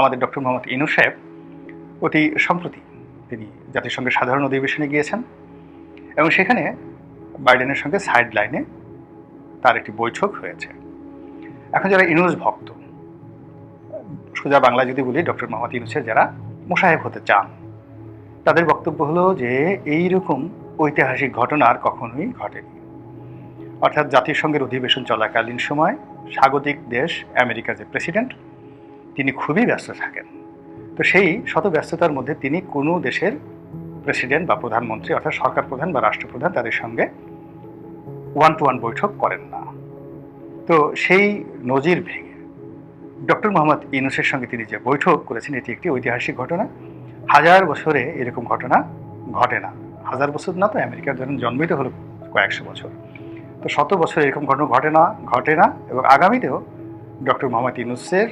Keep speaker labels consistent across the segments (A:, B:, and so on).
A: আমাদের ডক্টর মোহাম্মদ ইনু সাহেব অতি সম্প্রতি তিনি জাতিসংঘের সাধারণ অধিবেশনে গিয়েছেন এবং সেখানে বাইডেনের সঙ্গে সাইড লাইনে তার একটি বৈঠক হয়েছে। এখন যারা ইনুস ভক্ত, সোজা বাংলা যদি বলি, ডক্টর মোহাম্মদ ইউনুসের যারা মোশাহেব হতে চান, তাদের বক্তব্য হলো যে এই রকম ঐতিহাসিক ঘটনা আর কখনোই ঘটেনি। অর্থাৎ জাতিসংঘের অধিবেশন চলাকালীন সময় স্বাগতিক দেশ আমেরিকার যে প্রেসিডেন্ট তিনি খুবই ব্যস্ত থাকেন। তো সেই শত ব্যস্ততার মধ্যে তিনি কোনো দেশের প্রেসিডেন্ট বা প্রধানমন্ত্রী অর্থাৎ সরকার প্রধান বা রাষ্ট্রপ্রধান তাদের সঙ্গে ওয়ান টু ওয়ান বৈঠক করেন না। তো সেই নজির ভেঙে ডক্টর মোহাম্মদ ইউনুসের সঙ্গে তিনি যে বৈঠক করেছেন, এটি একটি ঐতিহাসিক ঘটনা। হাজার বছরে এরকম ঘটনা ঘটে না। হাজার বছর না তো আমেরিকার ধরেন জন্মিত হলো কয়েকশো বছর। তো শত বছর এরকম ঘটনা ঘটে না ঘটে না এবং আগামীতেও ডক্টর মোহাম্মদ ইউনুসের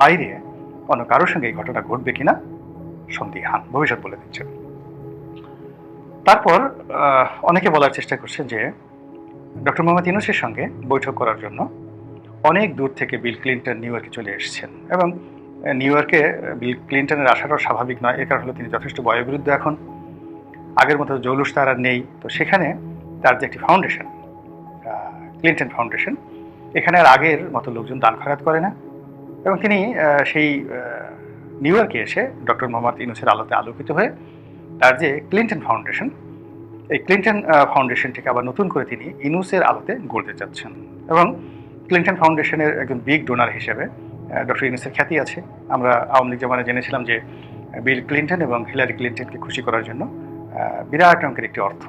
A: বাইরে অন্য কারোর সঙ্গে এই ঘটনা ঘটবে কিনা সন্দিহান, ভবিষ্যৎ বলে দিচ্ছেন তারপর অনেকে বলার চেষ্টা করছে যে ডক্টর মোহাম্মদ ইউনুসের সঙ্গে বৈঠক করার জন্য অনেক দূর থেকে বিল ক্লিন্টন নিউ ইয়র্কে চলে এসেছেন এবং নিউ ইয়র্কে বিল ক্লিন্টনের আসাটাও স্বাভাবিক নয়, এর কারণ হলো তিনি যথেষ্ট বয়োবৃদ্ধ এখন, আগের মতো জৌলুস তার আর নেই। তো সেখানে তার যে একটি ফাউন্ডেশন ক্লিন্টন ফাউন্ডেশন, এখানে আর আগের মতো লোকজন দান খরাত করে না। এবং তিনি সেই নিউ ইয়র্কে এসে ডক্টর মোহাম্মদ ইউনুসের আলোতে আলোকিত হয়ে তার যে ক্লিন্টন ফাউন্ডেশন এই ক্লিন্টন ফাউন্ডেশনটিকে আবার নতুন করে তিনি ইনুসের আলোতে গড়তে চাচ্ছেন। এবং ক্লিন্টন ফাউন্ডেশনের একজন বিগ ডোনার হিসেবে ডক্টর ইনুসের খ্যাতি আছে। আমরা আওয়ামী লীগ জামানে জেনেছিলাম যে বিল ক্লিন্টন এবং হিলারি ক্লিন্টনকে খুশি করার জন্য বিরাট অঙ্কের একটি অর্থ।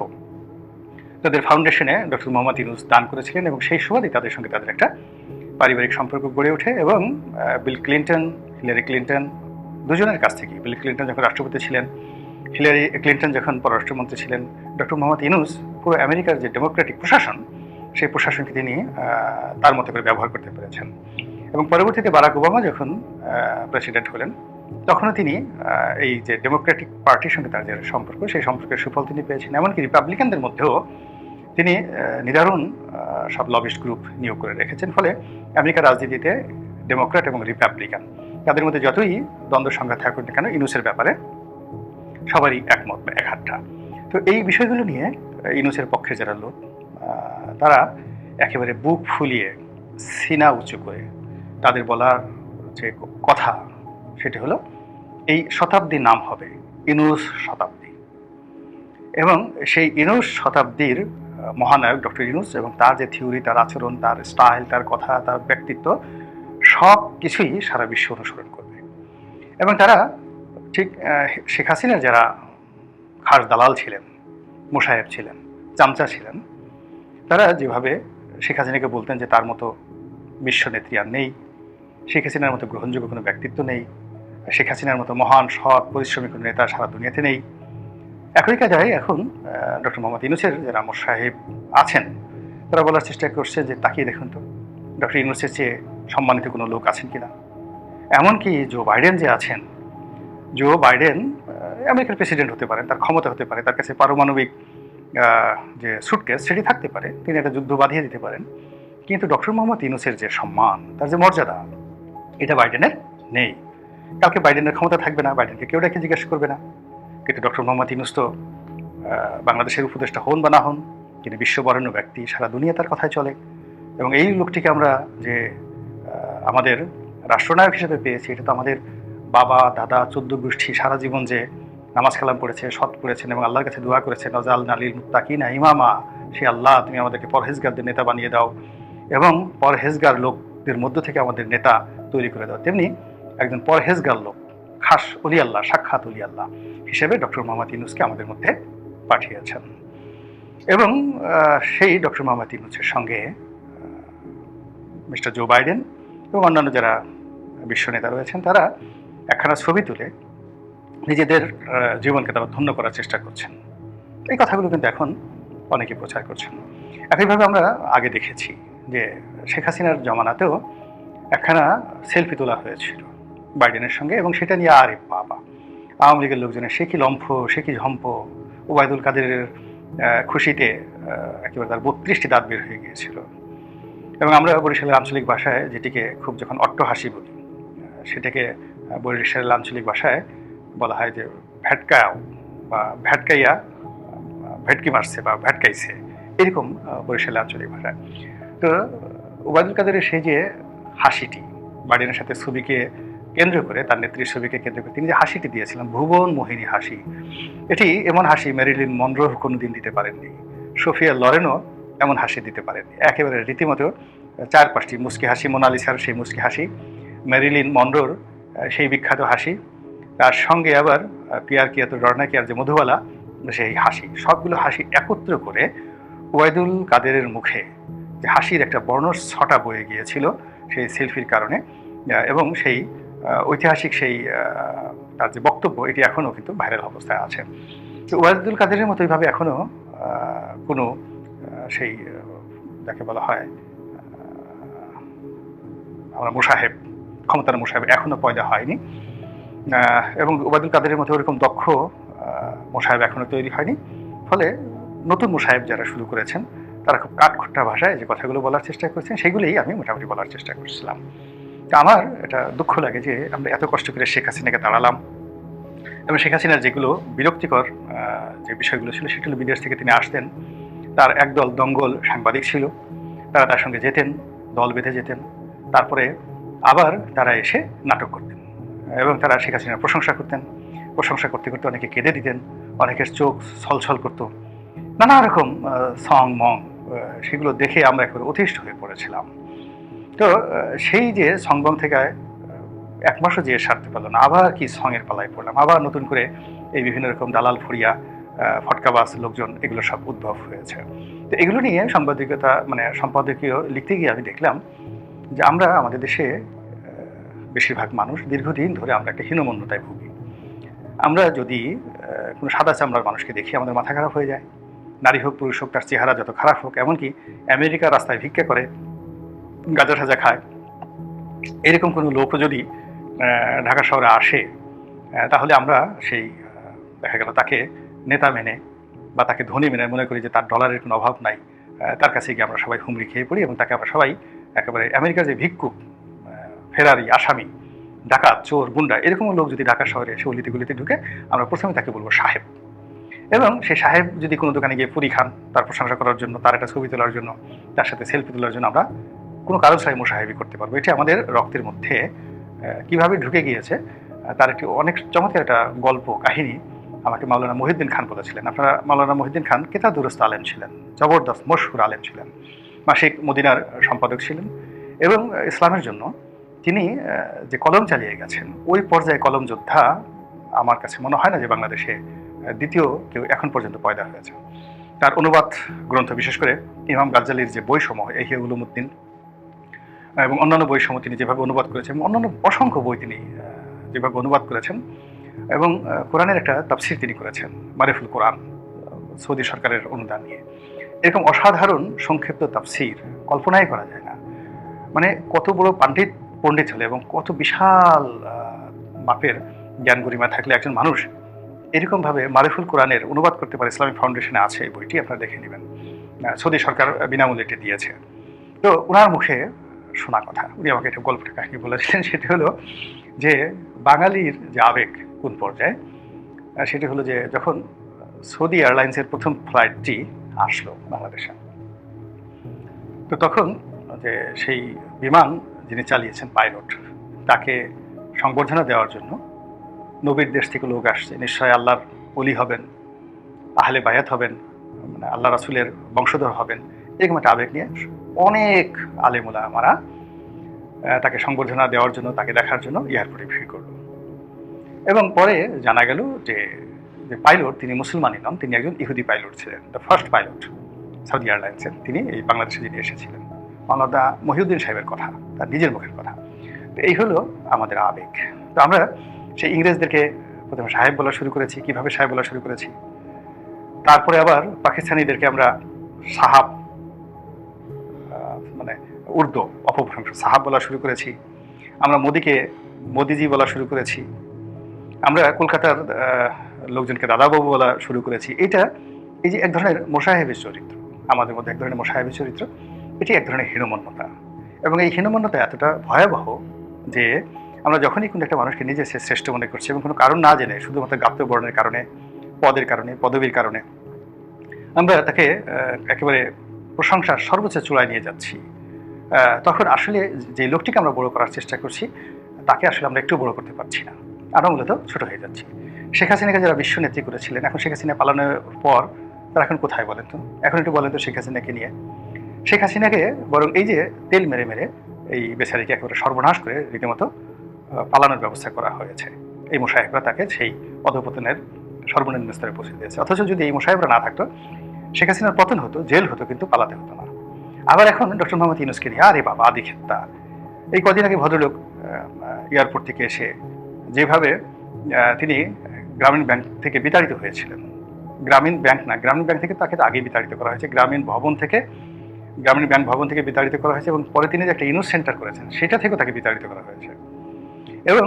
A: তাদের ফাউন্ডেশনে ডক্টর মোহাম্মদ ইউনুস দান করেছিলেন এবং সেই সুবাদে তাদের সঙ্গে তাদের একটা পারিবারিক সম্পর্ক গড়ে ওঠে এবং বিল ক্লিন্টন, হিলারি ক্লিন্টন দুজনের কাছ থেকে, বিল ক্লিন্টন যখন রাষ্ট্রপতি ছিলেন, হিলারি ক্লিন্টন যখন পররাষ্ট্রমন্ত্রী ছিলেন, ডক্টর মোহাম্মদ ইনুস পুরো আমেরিকার যে ডেমোক্রেটিক প্রশাসন, সেই প্রশাসনকে তিনি তার মতো করে ব্যবহার করতে পেরেছেন। এবং পরবর্তীতে বারাক ওবামা যখন প্রেসিডেন্ট হলেন, তখনও তিনি এই যে ডেমোক্রেটিক পার্টির সঙ্গে তার যে সম্পর্ক, সেই সম্পর্কের সুফল তিনি পেয়েছেন। এমনকি রিপাবলিকানদের মধ্যেও তিনি নিদারুণ সব লবিস্ট গ্রুপ নিয়োগ করে রেখেছেন। ফলে আমেরিকার রাজনীতিতে ডেমোক্র্যাট এবং রিপাবলিকান, তাদের মধ্যে যতই দ্বন্দ্ব সংঘাত থাকুক না কেন, ইনুসের ব্যাপারে সবারই একমত বা একহাট্টা তো এই বিষয়গুলো নিয়ে ইনুসের পক্ষে যারা লোক তারা একেবারে বুক ফুলিয়ে, সিনা উঁচু করে তাদের বলার যে কথা, সেটি হলো, এই শতাব্দী নাম হবে ইনুস শতাব্দী। এবং সেই ইনুস শতাব্দীর মহানায়ক ডক্টর ইনুস এবং তার যে থিওরি, তার আচরণ, তার স্টাইল, তার কথা, তার ব্যক্তিত্ব, সব কিছুই সারা বিশ্ব অনুসরণ করবে। এবং তারা ঠিক শেখ হাসিনার যারা খাস দালাল ছিলেন মোশাহেব ছিলেন, চামচা ছিলেন, তারা যেভাবে শেখ হাসিনাকে বলতেন যে তার মতো বিশ্ব নেত্রী আর নেই, শেখ হাসিনার মতো গ্রহণযোগ্য কোনো ব্যক্তিত্ব নেই, শেখ হাসিনার মতো মহান, সৎ, পরিশ্রমী কোনো নেতা সারা দুনিয়াতে নেই একই কাজায় এখন ডক্টর মোহাম্মদ ইউনুসের যারা আমর সাহেব আছেন, তারা বলার চেষ্টা করছে যে তাকিয়ে দেখুন তো, ডক্টর ইউনুসের চেয়ে সম্মানিত কোনো লোক আছেন কিনা? এমনকি জো বাইডেন যে আছেন, জো বাইডেন আমেরিকার প্রেসিডেন্ট হতে পারেন, তার ক্ষমতা হতে পারে, তার কাছে পারমাণবিক যে সুটকেস সেটি থাকতে পারে, তিনি একটা যুদ্ধ বাঁধিয়ে দিতে পারেন, কিন্তু ডক্টর মোহাম্মদ ইউনুসের যে সম্মান, তার যে মর্যাদা, এটা বাইডেনের নেই। কালকে বাইডেনের ক্ষমতা থাকবে না, বাইডেনকে কেউ ডেকে জিজ্ঞেস করবে না। কিন্তু ডক্টর মোহাম্মদ ইউনুস তো বাংলাদেশের উপদেষ্টা হন বা না হন তিনি বিশ্ববরেণ্য ব্যক্তি সারা দুনিয়া তার কথায় চলে। এবং এই লোকটিকে আমরা যে আমাদের রাষ্ট্রনায়ক হিসেবে পেয়েছি এটা তো আমাদের বাবা দাদা চোদ্দ গোষ্ঠী সারা জীবন যে নামাজ কালাম পড়েছে সৎ পড়েছেন এবং আল্লাহর কাছে দোয়া করেছে নজাল নালিল মুত্তাকিনা ইমামা সে আল্লাহ তুমি আমাদেরকে পরহেজগারদের নেতা বানিয়ে দাও এবং পরহেজগার লোকদের মধ্য থেকে আমাদের নেতা তৈরি করে দাও। তেমনি একজন পরহেজগার লোক খাস অলি আল্লাহ সাক্ষাৎ অলি আল্লাহ হিসেবে ডক্টর মোহাম্মদ ইউনুসকে আমাদের মধ্যে পাঠিয়েছেন। এবং সেই ডক্টর মোহাম্মদ ইউনুসের সঙ্গে মিস্টার জো বাইডেন এবং অন্যান্য যারা বিশ্ব নেতা রয়েছেন, তারা একখানা ছবি তুলে নিজেদের জীবনকে তারা ধন্য করার চেষ্টা করছেন। এই কথাগুলো কিন্তু এখন অনেকে প্রচার করছেন। একইভাবে আমরা আগে দেখেছি যে শেখ হাসিনার জমানাতেও একখানা সেলফি তোলা হয়েছিল। বাইডেনের সঙ্গে এবং সেটা নিয়ে আরে বাবা। আওয়ামী লীগের লোকজনের সে কি লম্ফ সে কি ঝম্প? ওবায়দুল কাদেরের আহ, খুশিতে একেবারে তার বত্রিশটি দাঁত বের হয়ে গিয়েছিল। এবং আমরা বরিশালের আঞ্চলিক ভাষায় যেটিকে খুব যখন অট্টহাসি বলি সেটাকে বরিশালের আঞ্চলিক ভাষায় বলা হয় যে ভ্যাটকাও বা ভ্যাটকাইয়া ভেটকি মারছে বা ভ্যাটকাইছে। এরকম বরিশালের আঞ্চলিক ভাষায়। তো ওবায়দুল কাদেরের সেই যে হাসিটি বাড়ির সাথে ছবিকে কেন্দ্র করে তার নেত্রীর ছবিকে কেন্দ্র করে তিনি যে হাসিটি দিয়েছিলেন ভুবন মোহিনী হাসি এটি এমন হাসি মেরিলিন মনরোহ কোনোদিন দিতে পারেননি। সোফিয়া লরেনও এমন হাসি দিতে পারেননি। একেবারে রীতিমতো চার পাঁচটি মুস্কি হাসি মোনালিসার সেই মুস্কি হাসি মেরিলিন মনরোর আহ, সেই বিখ্যাত হাসি তার সঙ্গে আবার পিয়ার কিয়াত রর্না কিয়ার যে মধুবালা সেই হাসি। সবগুলো হাসি একত্র করে ওয়াইদুল কাদেরের মুখে যে হাসির একটা বর্ণ ছটা বয়ে গিয়েছিল সেই সেলফির কারণে এবং সেই ঐতিহাসিক সেই তার যে বক্তব্য, এটি এখনও কিন্তু ভাইরাল অবস্থায় আছে। তো ওয়াইদুল কাদেরের মতো এইভাবে এখনও কোনো সেই যাকে বলা হয় আমরা মোসাহেব, ক্ষমতার মোসাহেব এখনও পয়দা হয়নি। এবং ওবায়দুল কাদেরের মতো ওরকম দক্ষ মোসাহেব এখনও তৈরি হয়নি। ফলে নতুন মোসাহেব যারা শুরু করেছেন, তারা খুব কাঠখোট্টা ভাষায় যে কথাগুলো বলার চেষ্টা করছেন, সেগুলোই আমি মোটামুটি বলার চেষ্টা করছিলাম। আমার এটা দুঃখ লাগে যে আমরা এত কষ্ট করে শেখ হাসিনাকে দাঁড়ালাম এবং শেখ হাসিনার যেগুলো বিরক্তিকর যে বিষয়গুলো ছিল সেগুলো বিদেশ থেকে তিনি আসতেন। তার একদল দঙ্গল সাংবাদিক ছিল, তারা তার সঙ্গে যেতেন, দল বেঁধে যেতেন। তারপরে আবার তারা এসে নাটক করতেন এবং তারা শেখ হাসিনার প্রশংসা করতেন। প্রশংসা করতে করতে অনেকে কেঁদে দিতেন, অনেকের চোখ ছলছল করতো। নানা রকম সং, মং সেগুলো দেখে আমরা একবার অতিষ্ঠ হয়ে পড়েছিলাম। তো সেই যে সংগম থেকে এক মাসও যে সারতে পারল না, আবার কি সঙের পালায় পড়লাম, আবার নতুন করে এই বিভিন্ন রকম দালাল ফুরিয়া ফটকাবাস লোকজন এগুলো সব উদ্ভব হয়েছে। তো এগুলো নিয়ে সাংবাদিকতা মানে সম্পাদকীয় লিখতে গিয়ে আমি দেখলাম যে আমরা আমাদের দেশে বেশিরভাগ মানুষ দীর্ঘদিন ধরে আমরা একটা হীনমন্যতায় ভুগি। আমরা যদি কোনো সাদা চামড়ার মানুষকে দেখি, আমাদের মাথা খারাপ হয়ে যায়। নারী হোক, পুরুষ হোক, তার চেহারা যত খারাপ হোক, এমনকি আমেরিকার রাস্তায় ভিক্ষা করে গাঁজা ঠাজা খায়। এরকম কোনো লোকও যদি ঢাকা শহরে আসে তাহলে আমরা সেই দেখা গেল তাকে নেতা মেনে বা তাকে ধনী মেনে, মনে করি যে তার ডলারের কোনো অভাব নাই তার কাছে গিয়ে আমরা সবাই হুমড়ি খেয়ে পড়ি এবং তাকে আমরা সবাই একেবারে আমেরিকার যে ভিক্ষুক ফেরারি, আসামি, ডাকাত, চোর, গুন্ডা এরকম লোক যদি ঢাকা শহরে এসে অলিতে গলিতে ঢুকে, আমরা প্রথমে তাকে বলব সাহেব। এবং সেই সাহেব যদি কোনো দোকানে গিয়ে পুরি খান, তার প্রশংসা করার জন্য, তার একটা ছবি তোলার জন্য, তার সাথে সেলফি তোলার জন্য আমরা কোনো কারণ ছাড়াই মোসাহেবি করতে পারব। এটি আমাদের রক্তের মধ্যে কীভাবে ঢুকে গিয়েছে তার একটি অনেক চমৎকার একটা গল্প, কাহিনী আমাকে মাওলানা মহিউদ্দিন খান বলেছিলেন। আপনারা মাওলানা মহিউদ্দিন খান কেতা দুরস্ত আলেম ছিলেন? জবরদস্ত মশহুর আলেম ছিলেন। মাসিক মদিনার সম্পাদক ছিলেন এবং ইসলামের জন্য তিনি যে কলম চালিয়ে গেছেন, ওই পর্যায়ে কলম যোদ্ধা আমার কাছে মনে হয় না যে বাংলাদেশে দ্বিতীয় কেউ এখন পর্যন্ত পয়দা হয়েছে। তার অনুবাদ গ্রন্থ, বিশেষ করে ইমাম গাজ্জালির যে বইসমূহ এহি উলুমুদ্দিন এবং অন্যান্য বইসমূহ তিনি যেভাবে অনুবাদ করেছেন এবং অন্যান্য অসংখ্য বই তিনি যেভাবে অনুবাদ করেছেন এবং কোরআনের একটা তাফসির তিনি করেছেন, মারিফুল কোরআন, সৌদি সরকারের অনুদান নিয়ে। এরকম অসাধারণ সংক্ষিপ্ত তাফসির কল্পনাই করা যায় না। মানে কত বড় পাণ্ডিত পণ্ডিত হলে এবং কত বিশাল মাপের জ্ঞান গরিমা থাকলে একজন মানুষ এরকমভাবে মারিফুল কোরআনের অনুবাদ করতে পারে, ইসলামিক ফাউন্ডেশনে আছে এই বইটি, আপনারা দেখে নেবেন। সৌদি সরকার বিনামূল্যে দিয়েছে। তো ওনার মুখে শোনা কথা। উনি আমাকে একটা গল্পটা কাহিনী বলেছিলেন, সেটি হলো যে বাঙালির যে আবেগ কোন পর্যায়ে সেটি হলো যে যখন সৌদি এয়ারলাইন্সের প্রথম ফ্লাইটটি আসলো বাংলাদেশে, তো তখন যে সেই বিমান যিনি চালিয়েছেন পাইলট, তাকে সংবর্ধনা দেওয়ার জন্য নবীর দেশ থেকে লোক আসছে। নিশ্চয় আল্লাহর অলি হবেন, আহলে বায়াত হবেন মানে আল্লাহ রাসুলের বংশধর হবেন, এরকম একটা আবেগ নিয়ে অনেক আলেমুলা আমারা তাকে সংবর্ধনা দেওয়ার জন্য, তাকে দেখার জন্য এয়ারপোর্টে ভিড় করল। এবং পরে জানা গেল যে যে পাইলট তিনি মুসলমানই নন, তিনি একজন ইহুদি পাইলট ছিলেন দ্য ফার্স্ট পাইলট সৌদি এয়ারলাইন্সের তিনি এই বাংলাদেশে যিনি এসেছিলেন মানদা মহিউদ্দিন সাহেবের কথা, তার নিজের মুখের কথা। তো এই হলো আমাদের আবেগ। তো আমরা সেই ইংরেজদেরকে প্রথমে সাহেব বলা শুরু করেছি, কীভাবে সাহেব বলা শুরু করেছি, তারপরে আবার পাকিস্তানিদেরকে আমরা সাহাব উর্দু অপভ্রংশ। সাহাব বলা শুরু করেছি। আমরা মোদিকে, মোদিজি বলা শুরু করেছি। আমরা কলকাতার লোকজনকে দাদাবাবু বলা শুরু করেছি। এটা, এই যে এক ধরনের মোসাহেবের চরিত্র, আমাদের মধ্যে এক ধরনের মোসাহেবের চরিত্র, এটি এক ধরনের হীনমন্যতা। এবং এই হীনমন্যতা এতটা ভয়াবহ যে আমরা যখনই কোনো একটা মানুষকে নিজে সে শ্রেষ্ঠ মনে করছি এবং কোনো কারণ না জেনে, শুধুমাত্র গাপ্ত বর্ণের কারণে, পদের কারণে, পদবীর কারণে, আমরা তাকে একেবারে প্রশংসার সর্বোচ্চ চূড়ায় নিয়ে যাচ্ছি। তখন আসলে যে লোকটিকে আমরা বড় করার চেষ্টা করছি, তাকে আসলে আমরা একটু বড় করতে পারছি না। আমরা মূলত ছোট হয়ে যাচ্ছি। শেখ হাসিনাকে যারা বিশ্ব নেত্রী করেছিলেন, এখন শেখ হাসিনা পালানোর পর তারা এখন কোথায় বলেন তো? এখন একটু বলেন তো শেখ হাসিনাকে নিয়ে। শেখ হাসিনাকে বরং এই যে তেল মেরে মেরে এই বেচারিকে একেবারে সর্বনাশ করে রীতিমতো পালানোর ব্যবস্থা করা হয়েছে। এই মোসাহেবরা তাকে সেই অধপতনের সর্বনিম্ন স্তরে পৌঁছে দিয়েছে। অথচ যদি এই মোসাহেবরা না থাকতো, শেখ হাসিনার পতন হতো, জেল হতো, কিন্তু পালাতে হতো না। আবার এখন ডক্টর মোহাম্মদ ইউনুসকে নিয়ে, আরে বাবা আদি খেত্তা এই কদিন আগে ভদ্রলোক এয়ারপোর্ট থেকে এসে যেভাবে তিনি গ্রামীণ ব্যাংক থেকে বিতাড়িত হয়েছিলেন। গ্রামীণ ব্যাংক না, গ্রামীণ ব্যাংক থেকে তাকে আগে বিতাড়িত করা হয়েছে। গ্রামীণ ভবন থেকে, গ্রামীণ ব্যাংক ভবন থেকে বিতাড়িত করা হয়েছে এবং পরে তিনি যে একটা ইউনুস সেন্টার করেছেন, সেটা থেকেও তাকে বিতাড়িত করা হয়েছে। এবং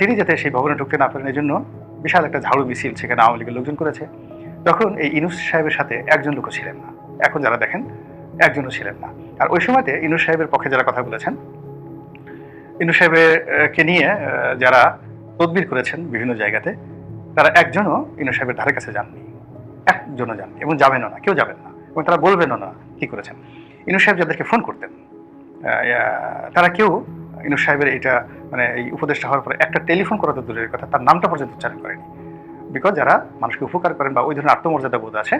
A: তিনি যাতে সেই ভবনে ঢুকতে না পারেন জন্য বিশাল একটা ঝাড়ু মিছিল সেখানে আওয়ামী লীগের লোকজন করেছে। তখন এই ইনুস সাহেবের সাথে একজন লোকও ছিলেন না। এখন যারা দেখেন একজনও ছিলেন না। আর ওই সময়তে ইনুস সাহেবের পক্ষে যারা কথা বলেছেন ইনুস সাহেবকে নিয়ে যারা তদবির করেছেন বিভিন্ন জায়গাতে, তারা একজনও ইনু সাহেবের ধারে কাছে যাননি। একজনও যাননি এবং যাবেনও না, কেউ যাবেন না এবং তারা বলবেনও না কি করেছেন। ইনুস সাহেব যাদেরকে ফোন করতেন তারা কেউ ইনুস সাহেবের এটা মানে এই উপদেশটা হওয়ার পরে একটা টেলিফোন করা তো দূরের কথা, তার নামটা পর্যন্ত উচ্চারণ করেনি। বিকজ যারা মানুষকে উপকার করেন বা ওই ধরনের আত্মমর্যাদা বোধ আছে,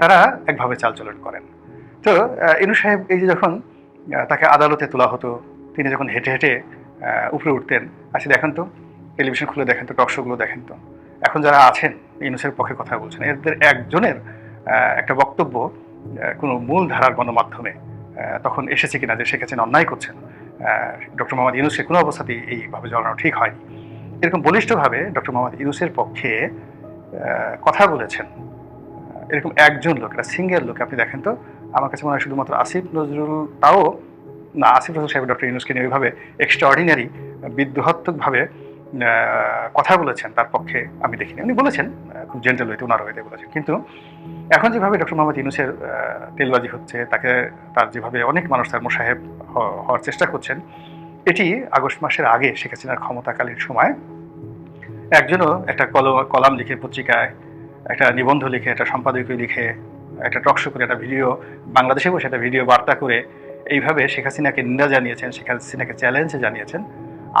A: তারা একভাবে চালচলন করেন। তো ইনু সাহেব এই যে যখন তাকে আদালতে তোলা হতো, তিনি যখন হেঁটে হেঁটে উপরে উঠতেন আচ্ছা দেখেন তো, টেলিভিশন খুলে দেখেন তো, টকশোগুলো দেখেন তো। এখন যারা আছেন, ইনুসের পক্ষে কথা বলছেন, এদের একজনের একটা বক্তব্য কোনো মূল ধারার গণমাধ্যমে তখন এসেছে কিনা যে শেখ অন্যায় করছেন ডক্টর মোহাম্মদ ইউনুসকে কোনো অবস্থাতেই এইভাবে জ্বালানো ঠিক হয়নি। এরকম বলিষ্ঠভাবে ডক্টর মোহাম্মদ ইউনুসের পক্ষে কথা বলেছেন এরকম একজন লোক, একটা সিঙ্গেল লোক, আপনি দেখেন তো আমার কাছে মনে হয় শুধুমাত্র আসিফ নজরুল, তাও না, আসিফ নজরুল সাহেব, ডক্টর ইউনুসকে নিয়ে ওইভাবে এক্সট্রা অর্ডিনারি বিদ্রোহাত্মকভাবে কথা বলেছেন, তার পক্ষে আমি দেখিনি। উনি বলেছেন খুব জেন্টাল হইতে ওনার হইতে বলেছেন। কিন্তু এখন যেভাবে ডক্টর মোহাম্মদ ইউনুসের তেলবাজি হচ্ছে, তাকে, তার যেভাবে অনেক মানুষ, তার মোসাহেব হওয়ার চেষ্টা করছেন, এটি আগস্ট মাসের আগে শেখ হাসিনার ক্ষমতাকালীন সময়, একজনও একটা কল কলাম লিখে পত্রিকায়, একটা নিবন্ধ লিখে, একটা সম্পাদকীয় লিখে একটা টকশো করে, একটা ভিডিও বাংলাদেশে বসে একটা ভিডিও বার্তা করে, এইভাবে শেখ হাসিনাকে নিন্দা জানিয়েছেন, শেখ হাসিনাকে চ্যালেঞ্জ জানিয়েছেন,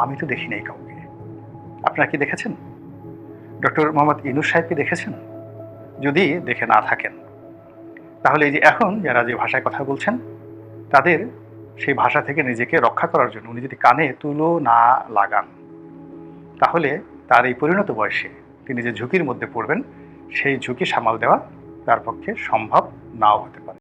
A: আমি তো দেখি নাই কাউকে। আপনারা কি দেখেছেন? ডক্টর মোহাম্মদ ইনুস সাহেবকে দেখেছেন? যদি দেখে না থাকেন, তাহলে এই যে এখন যারা যে ভাষায় কথা বলছেন, তাদের সেই ভাষা থেকে নিজেকে রক্ষা করার জন্য উনি যদি কানে তুলো না লাগান, তাহলে তার এই পরিণত বয়সে তিনি যে ঝুঁকির মধ্যে পড়বেন, সেই ঝুঁকি সামাল দেওয়া তার পক্ষে সম্ভব নাও হতে পারে।